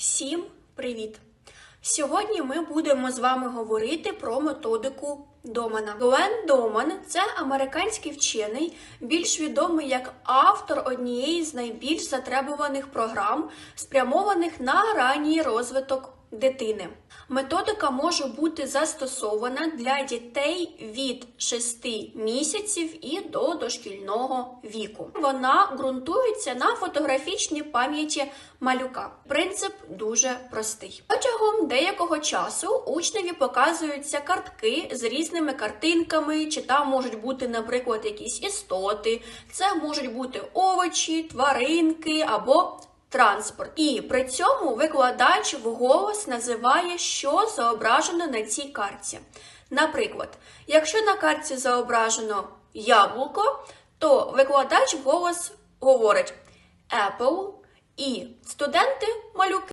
Всім привіт! Сьогодні ми будемо з вами говорити про методику Домана. Глен Доман це американський вчений, більш відомий як автор однієї з найбільш затребуваних програм, спрямованих на ранній розвиток дитини. Методика може бути застосована для дітей від 6 місяців і до дошкільного віку. Вона ґрунтується на фотографічній пам'яті малюка. Принцип дуже простий. Протягом деякого часу учневі показуються картки з різними картинками, чи там можуть бути, наприклад, якісь істоти, це можуть бути овочі, тваринки або транспорт. І при цьому викладач вголос називає, що зображено на цій карті. Наприклад, якщо на карті зображено яблуко, то викладач вголос говорить Apple, і студенти малюки